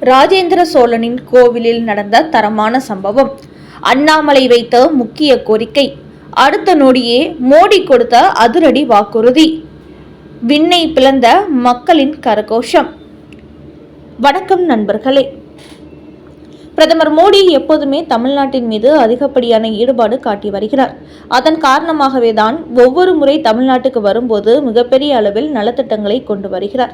ராஜேந்திர சோழனின் கோவிலில் நடந்த தரமான சம்பவம். அண்ணாமலை வைத்த முக்கிய கோரிக்கை. அடுத்த நொடியே மோடி கொடுத்த அதிரடி வாக்குறுதி. விண்ணை பிளந்த மக்களின் கரகோஷம். வணக்கம் நண்பர்களே. பிரதமர் மோடி எப்போதுமே தமிழ்நாட்டின் மீது அதிகப்படியான ஈடுபாடு காட்டி வருகிறார். அதன் காரணமாகவே தான் ஒவ்வொரு முறை தமிழ்நாட்டுக்கு வரும்போது மிகப்பெரிய அளவில் நலத்திட்டங்களை கொண்டு வருகிறார்.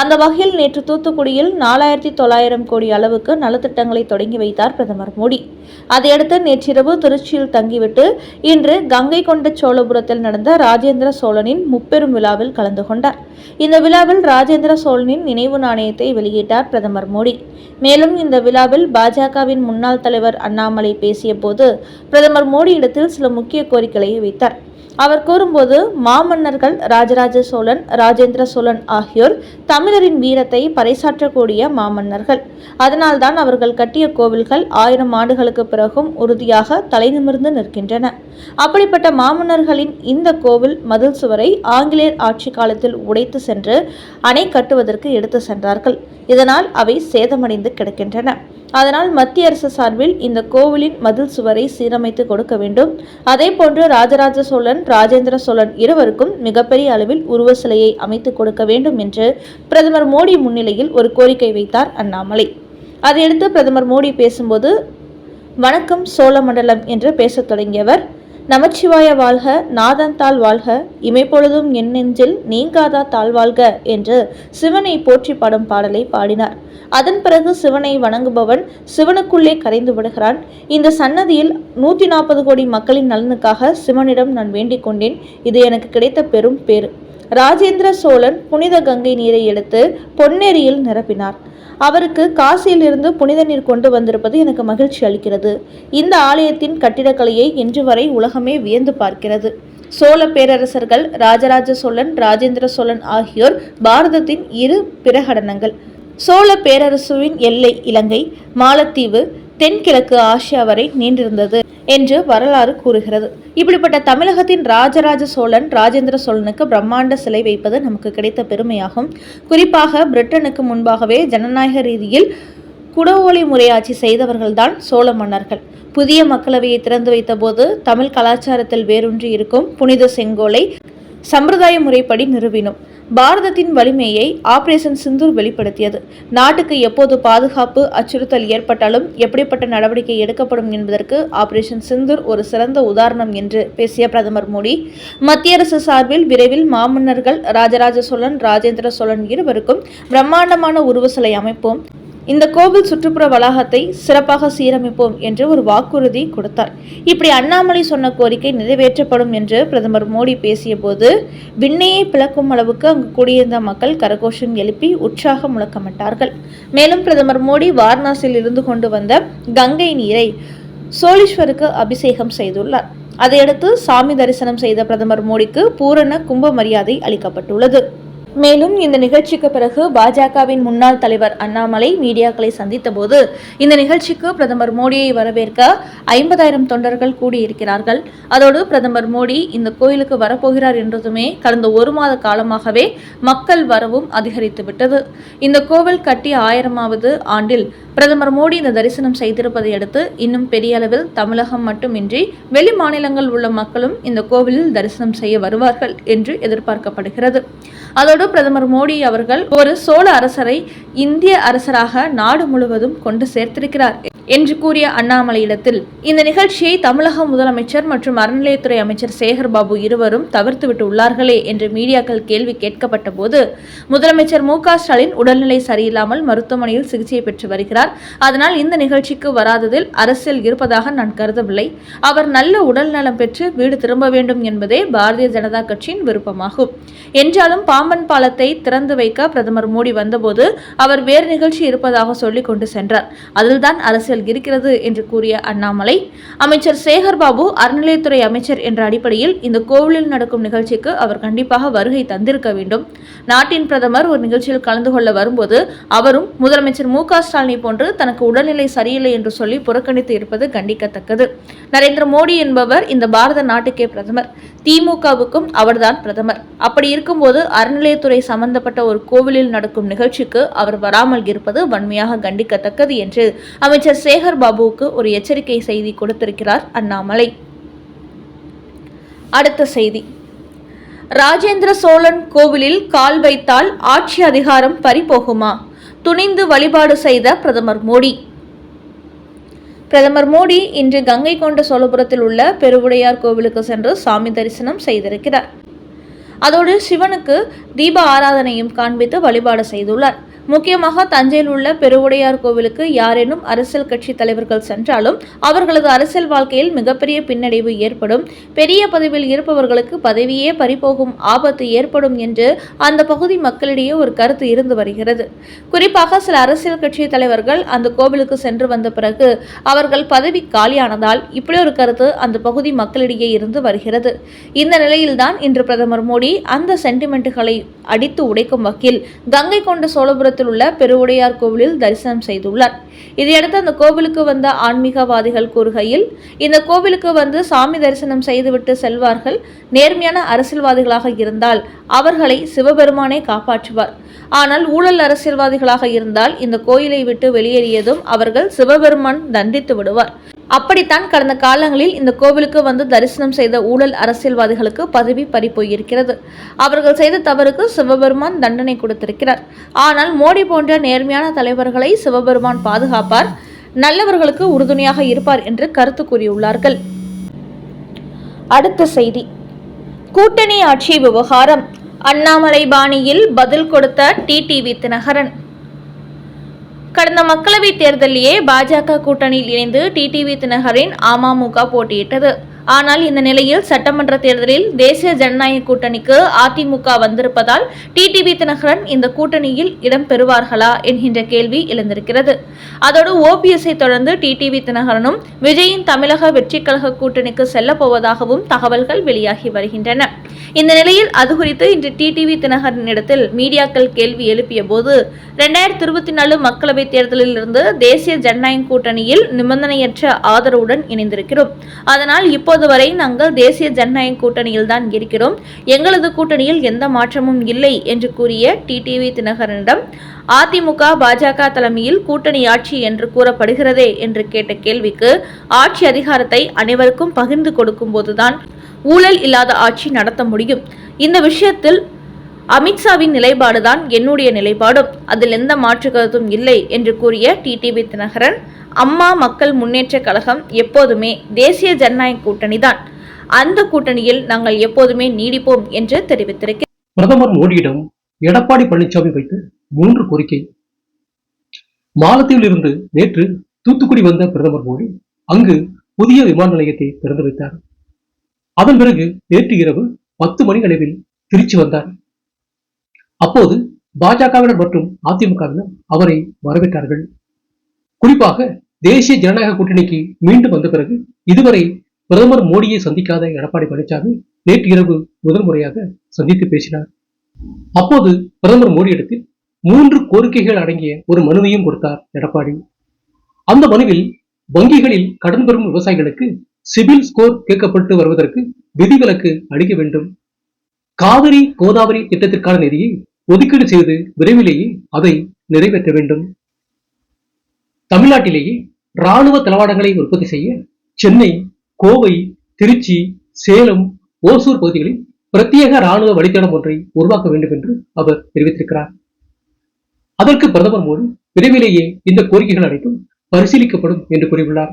அந்த வகையில் நேற்று தூத்துக்குடியில் நாலாயிரத்தி தொள்ளாயிரம் கோடி அளவுக்கு நலத்திட்டங்களை தொடங்கி வைத்தார் பிரதமர் மோடி. அதையடுத்து நேற்றிரவு திருச்சியில் தங்கிவிட்டு இன்று கங்கை கொண்ட சோழபுரத்தில் நடந்த ராஜேந்திர சோழனின் முப்பெரும் விழாவில் கலந்து கொண்டார். இந்த விழாவில் ராஜேந்திர சோழனின் நினைவு நாணயத்தை வெளியிட்டார் பிரதமர் மோடி. மேலும் இந்த விழாவில் பாஜகவின் முன்னாள் தலைவர் அண்ணாமலை பேசிய போது பிரதமர் மோடியிடத்தில் சில முக்கிய கோரிக்கைகளை வைத்தார். அவர் கூறும்போது மாமன்னர்கள் ராஜராஜ சோழன் ராஜேந்திர சோழன் ஆகியோர் தமிழரின் வீரத்தை பறைசாற்றக்கூடிய மாமன்னர்கள். அதனால்தான் அவர்கள் கட்டிய கோவில்கள் ஆயிரம் ஆண்டுகளுக்கு பிறகும் உறுதியாக தலைநிமிர்ந்து நிற்கின்றன. அப்படிப்பட்ட மாமன்னர்களின் இந்த கோவில் மதில் சுவரை ஆங்கிலேயர் ஆட்சி காலத்தில் உடைத்து சென்று அணை கட்டுவதற்கு எடுத்து சென்றார்கள். இதனால் அவை சேதமடைந்து கிடக்கின்றன. அதனால் மத்திய அரசு சார்பில் இந்த கோவிலின் மதில் சுவரை சீரமைத்து கொடுக்க வேண்டும். அதே போன்று ராஜராஜ சோழன் ராஜேந்திர சோழன் இருவருக்கும் மிகப்பெரிய அளவில் உருவ சிலையை அமைத்து கொடுக்க வேண்டும் என்று பிரதமர் மோடி முன்னிலையில் ஒரு கோரிக்கை வைத்தார் அண்ணாமலை. அதையடுத்து பிரதமர் மோடி பேசும்போது வணக்கம் சோழமண்டலம் என்று பேசத் தொடங்கியவர் நமச்சிவாய வாழ்க நாதந்தாள் வாழ்க இமைப்பொழுதும் என் நெஞ்சில் நீங்காதா தாழ்வாழ்க என்று சிவனை போற்றி பாடும் பாடலை பாடினார். அதன் பிறகு சிவனை வணங்குபவன் சிவனுக்குள்ளே கரைந்து விடுகிறான். இந்த சன்னதியில் நூற்றி நாற்பது கோடி மக்களின் நலனுக்காக சிவனிடம் நான் வேண்டிக் கொண்டேன். இது எனக்கு கிடைத்த பெரும் பேறு. ராஜேந்திர சோழன் புனித கங்கை நீரை எடுத்து பொன்னேரியில் நிரப்பினார். அவருக்கு காசியிலிருந்து புனித நீர் கொண்டு வந்திருப்பது எனக்கு மகிழ்ச்சி அளிக்கிறது. இந்த ஆலயத்தின் கட்டிடக்கலையை இன்று வரை உலகமே வியந்து பார்க்கிறது. சோழ பேரரசர்கள் ராஜராஜ சோழன் ராஜேந்திர சோழன் ஆகியோர் பாரதத்தின் இரு பிரகடனங்கள். சோழ பேரரசுவின் எல்லை இலங்கை மாலத்தீவு தென்கிழக்கு ஆசியா வரை நீண்டிருந்தது என்று வரலாறு கூறுகிறது. இப்படிப்பட்ட தமிழகத்தின் ராஜராஜ சோழன் ராஜேந்திர சோழனுக்கு பிரம்மாண்ட சிலை வைப்பது நமக்கு கிடைத்த பெருமையாகும். குறிப்பாக பிரிட்டனுக்கு முன்பாகவே ஜனநாயக ரீதியில் குடவோலை முறையாட்சி செய்தவர்கள்தான் சோழ மன்னர்கள். புதிய மக்களவையை திறந்து வைத்தபோது தமிழ் கலாச்சாரத்தில் வேரூன்றி இருக்கும் புனித செங்கோலை சம்பிரதாய முறைப்படி நிறுவினோம். பாரதத்தின் வலிமையை ஆபரேஷன் சிந்தூர் வெளிப்படுத்தியது. நாட்டுக்கு எப்போது பாதுகாப்பு அச்சுறுத்தல் ஏற்பட்டாலும் எப்படிப்பட்ட நடவடிக்கை எடுக்கப்படும் என்பதற்கு ஆபரேஷன் சிந்தூர் ஒரு சிறந்த உதாரணம் என்று பேசிய பிரதமர் மோடி. மத்திய அரசு சார்பில் விரைவில் மாமன்னர்கள் ராஜராஜ சோழன் ராஜேந்திர சோழன் இருவருக்கும் பிரம்மாண்டமான உருவ சிலை அமைப்போம். இந்த கோவில் சுற்றுப்புற வளாகத்தை சிறப்பாக சீரமைப்போம் என்று ஒரு வாக்குறுதி கொடுத்தார். இப்படி அண்ணாமலை சொன்ன கோரிக்கை நிறைவேற்றப்படும் என்று பிரதமர் மோடி பேசிய போது விண்ணையை பிளக்கும் அளவுக்கு அங்கு கூடியிருந்த மக்கள் கரகோஷம் எழுப்பி உற்சாகம் முழக்கமிட்டார்கள். மேலும் பிரதமர் மோடி வாரணாசியில் இருந்து கொண்டு வந்த கங்கை நீரை சோழீஸ்வருக்கு அபிஷேகம் செய்துள்ளார். அதையடுத்து சாமி தரிசனம் செய்த பிரதமர் மோடிக்கு பூரண கும்ப மரியாதை அளிக்கப்பட்டுள்ளது. மேலும் இந்த நிகழ்ச்சிக்கு பிறகு பாஜகவின் முன்னாள் தலைவர் அண்ணாமலை மீடியாக்களை சந்தித்த போது இந்த நிகழ்ச்சிக்கு பிரதமர் மோடியை வரவேற்க ஐம்பதாயிரம் தொண்டர்கள் கூடியிருக்கிறார்கள். அதோடு பிரதமர் மோடி இந்த கோயிலுக்கு வரப்போகிறார் என்றதுமே கடந்த ஒரு மாத காலமாகவே மக்கள் வரவும் அதிகரித்துவிட்டது இந்த கோவில் கட்டி ஆயிரமாவது ஆண்டில் பிரதமர் மோடி இந்த தரிசனம் செய்திருப்பதை அடுத்து இன்னும் பெரிய அளவில் தமிழகம் மட்டுமின்றி வெளி மாநிலங்கள் உள்ள மக்களும் இந்த கோவிலில் தரிசனம் செய்ய வருவார்கள் என்று எதிர்பார்க்கப்படுகிறது. அதோடு பிரதமர் மோடி அவர்கள் ஒரு சோழ அரசரை இந்திய அரசராக நாடு முழுவதும் கொண்டு சேர்த்திருக்கிறார் என்று கூறிய அண்ணாமலையிடத்தில் இந்த நிகழ்ச்சியை தமிழக முதலமைச்சர் மற்றும் அறநிலையத்துறை அமைச்சர் சேகர்பாபு இருவரும் தவிர்த்துவிட்டு உள்ளார்களே என்று மீடியாக்கள் கேள்வி கேட்கப்பட்ட போது முதலமைச்சர் மு ஸ்டாலின் உடல்நிலை சரியில்லாமல் மருத்துவமனையில் சிகிச்சை பெற்று வருகிறார். அதனால் இந்த நிகழ்ச்சிக்கு வராததில் அரசியல் இருப்பதாக நான் கருதவில்லை. அவர் நல்ல உடல் நலம் பெற்று வீடு திரும்ப வேண்டும் என்பதே பாரதிய ஜனதா கட்சியின் விருப்பமாகும். என்றாலும் பாம்பன் பாலத்தை திறந்து வைக்க பிரதமர் மோடி வந்தபோது அவர் வேறு நிகழ்ச்சி இருப்பதாக சொல்லிக் கொண்டு சென்றார். அதில்தான் அரசியல் இருக்கிறது என்று கூறிய அண்ணாமலை அமைச்சர் சேகர்பாபு அறநிலையத்துறை அமைச்சர் என்ற அடிப்படையில் இந்த கோவிலில் நடக்கும் நிகழ்ச்சிக்கு அவர் கண்டிப்பாக வருகை தந்திருக்க வேண்டும். நாட்டின் பிரதமர் ஒரு நிகழ்ச்சியில் கலந்து கொள்ள வரும்போது அவரும் முதலமைச்சர் மு ஸ்டாலினை போன்று தனக்கு உடல்நிலை சரியில்லை என்று சொல்லி புறக்கணித்து இருப்பது கண்டிக்கத்தக்கது. நரேந்திர மோடி என்பவர் இந்த பாரத நாட்டுக்கே பிரதமர். திமுகவுக்கும் அவர்தான் பிரதமர். அப்படி இருக்கும்போது அரண் அறநிலையத்துறை சம்பந்தப்பட்ட ஒரு கோவிலில் நடக்கும் நிகழ்ச்சிக்கு அவர் வராமல் இருப்பது வன்மையாக கண்டிக்கத்தக்கது என்று அமைச்சர் சேகர் பாபுவுக்கு ஒரு எச்சரிக்கை செய்தி கொடுத்திருக்கிறார் அண்ணாமலை. அடுத்த செய்தி. ராஜேந்திர சோழன் கோவிலில் கால் வைத்தால் ஆட்சி அதிகாரம் பறிபோகுமா? துணிந்து வழிபாடு செய்த பிரதமர் மோடி. பிரதமர் மோடி இன்று கங்கை கொண்ட சோழபுரத்தில் உள்ள பெருவுடையார் கோவிலுக்கு சென்று சாமி தரிசனம் செய்திருக்கிறார். அதோடு சிவனுக்கு தீப ஆராதனையும் காண்பித்து வழிபாடு செய்துள்ளார். முக்கியமாக தஞ்சையில் உள்ள பெருவுடையார் கோவிலுக்கு யாரேனும் அரசியல் கட்சி தலைவர்கள் சென்றாலும் அவர்களது அரசியல் வாழ்க்கையில் மிகப்பெரிய பின்னடைவு ஏற்படும். பெரிய பதவியில் இருப்பவர்களுக்கு பதவியே பறிபோகும் ஆபத்து ஏற்படும் என்று அந்த பகுதி மக்களிடையே ஒரு கருத்து இருந்து வருகிறது. குறிப்பாக சில அரசியல் கட்சி தலைவர்கள் அந்த கோவிலுக்கு சென்று வந்த பிறகு அவர்கள் பதவி காலியானதால் இப்படி ஒரு கருத்து அந்த பகுதி மக்களிடையே இருந்து வருகிறது. இந்த நிலையில்தான் இன்று பிரதமர் மோடி அந்த சென்டிமெண்ட்டுகளை அடித்து உடைக்கும் வகையில் கங்கை கொண்ட சோழபுரத்தில் உள்ள பெருவுடையார் கோவிலில் தரிசனம் செய்துள்ளார். இதையடுத்து அந்த கோவிலுக்கு வந்த ஆன்மீகவாதிகள் கூறுகையில் இந்த கோவிலுக்கு வந்து சாமி தரிசனம் செய்துவிட்டு செல்வார்கள். நேர்மையான அரசியல்வாதிகளாக இருந்தால் அவர்களை சிவபெருமானே காப்பாற்றுவார். ஆனால் ஊழல் அரசியல்வாதிகளாக இருந்தால் இந்த கோயிலை விட்டு வெளியேறியதும் அவர்கள் சிவபெருமான் தண்டித்து விடுவார். அப்படித்தான் கடந்த காலங்களில் இந்த கோவிலுக்கு வந்து தரிசனம் செய்த ஊழல் அரசியல்வாதிகளுக்கு பதவி பறிப்போயிருக்கிறது அவர்கள் செய்த தவறுக்கு சிவபெருமான் தண்டனை கொடுத்திருக்கிறார். ஆனால் மோடி போன்ற நேர்மையான தலைவர்களை சிவபெருமான் பாதுகாப்பார் நல்லவர்களுக்கு உறுதுணையாக இருப்பார் என்று கருத்து கூறியுள்ளார்கள். அடுத்த செய்தி. கூட்டணி ஆட்சி விவகாரம். அண்ணாமலை பாணியில் பதில் கொடுத்த டிடிவி தினகரன். கடந்த மக்களவைத் தேர்தலிலேயே பாஜக கூட்டணியில் இணைந்து டிடிவி தினகரின் அமமுக போட்டியிட்டது. ஆனால் இந்த நிலையில் சட்டமன்ற தேர்தலில் தேசிய ஜனநாயக கூட்டணிக்கு அதிமுக வந்திருப்பதால் டிடிவி தினகரன் இந்த கூட்டணியில் இடம் பெறுவார்களா என்கின்ற கேள்வி எழுந்திருக்கிறது. அதோடு ஓபிஎஸ்ஐ தொடர்ந்து டிடிவி தினகரனும் விஜயின் தமிழக வெற்றிக் கழக கூட்டணிக்கு செல்லப்போவதாகவும் தகவல்கள் வெளியாகி வருகின்றன. இந்த நிலையில் அது குறித்து இன்று டிடிவி தினகரனிடத்தில் மீடியாக்கள் கேள்வி எழுப்பிய போது இரண்டாயிரத்தி இருபத்தி நாலு மக்களவைத் தேர்தலில் இருந்து தேசிய ஜனநாயக கூட்டணியில் நிபந்தனையற்ற ஆதரவுடன் இணைந்திருக்கிறோம். அதனால் இப்போ இப்போது வரை நாங்கள் தேசிய ஜனநாயக கூட்டணியில் தான் இருக்கிறோம். எங்களது கூட்டணியில் எந்த மாற்றமும் இல்லை என்று கூறிய டிடிவி தினகரனிடம் அதிமுக பாஜக தலைமையில் கூட்டணி ஆட்சி என்று கூறப்படுகிறதே என்று கேட்ட கேள்விக்கு ஆட்சி அதிகாரத்தை அனைவருக்கும் பகிர்ந்து கொடுக்கும் போதுதான் ஊழல் இல்லாத ஆட்சி நடத்த முடியும். இந்த விஷயத்தில் அமித்ஷாவின் நிலைப்பாடுதான் என்னுடைய நிலைப்பாடும். அதில் எந்த மாற்று கருத்தும் இல்லை என்று கூறிய டிடிவி தினகரன் அம்மா மக்கள் முன்னேற்ற கழகம் எப்போதுமே தேசிய ஜனநாயக கூட்டணி தான் அந்த கூட்டணியில் நாங்கள் எப்போதுமே நீடிப்போம் என்று தெரிவித்திருக்கிறேன். பிரதமர் மோடியிடம் எடப்பாடி பழனிசாமி வைத்து மூன்று கோரிக்கை. மாலத்தீவில் இருந்து நேற்று தூத்துக்குடி வந்த பிரதமர் மோடி அங்கு புதிய விமான நிலையத்தை திறந்து வைத்தார். அதன் பிறகு நேற்று இரவு பத்து மணி அளவில் திருச்சி வந்தார். அப்போது பாஜகவினர் மற்றும் அதிமுகவினர் அவரை வரவேற்றார்கள். குறிப்பாக தேசிய ஜனநாயக கூட்டணிக்கு மீண்டும் வந்த பிறகு இதுவரை பிரதமர் மோடியை சந்திக்காத எடப்பாடி பழனிசாமி நேற்று இரவு முதல் முறையாக சந்தித்து பேசினார். அப்போது பிரதமர் மோடியிடத்தில் மூன்று கோரிக்கைகள் அடங்கிய ஒரு மனுவையும் கொடுத்தார் எடப்பாடி. அந்த மனுவில் வங்கிகளில் கடன் பெறும் விவசாயிகளுக்கு சிபில் ஸ்கோர் கேட்கப்பட்டு வருவதற்கு விதிவிலக்கு அளிக்க வேண்டும். காவிரி கோதாவரி திட்டத்திற்கான நிதியை ஒதுக்கீடு செய்து விரைவிலேயே அதை நிறைவேற்ற வேண்டும். தமிழ்நாட்டிலேயே ராணுவ தளவாடங்களை உற்பத்தி செய்ய சென்னை கோவை திருச்சி சேலம் ஓசூர் பகுதிகளில் பிரத்யேக ராணுவ வழித்தடம் ஒன்றை உருவாக்க வேண்டும் என்று அவர் தெரிவித்திருக்கிறார். அதற்கு பிரதமர் மோடி விரைவிலேயே இந்த கோரிக்கைகள் அனைத்தும் பரிசீலிக்கப்படும் என்று கூறியுள்ளார்.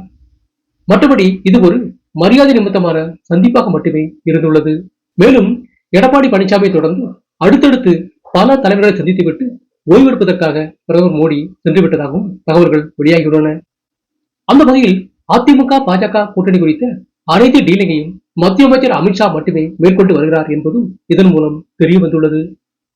மற்றபடி இது ஒரு மரியாதை நிமித்தமான சந்திப்பாக மட்டுமே இருந்துள்ளது. மேலும் எடப்பாடி பழனிசாமியை தொடர்ந்து அடுத்தடுத்து பல தலைவர்களை சந்தித்துவிட்டு ஓய்வெடுப்பதற்காக பிரதமர் மோடி சென்று விட்டதாகவும் தகவல்கள் வெளியாகியுள்ளன. அந்த வகையில் அதிமுக பாஜக கூட்டணி குறித்த அனைத்து டீலிங்கையும் மத்திய அமைச்சர் அமித்ஷா மட்டுமே மேற்கொண்டு வருகிறார் என்பதும் இதன் மூலம் தெரிய வந்துள்ளது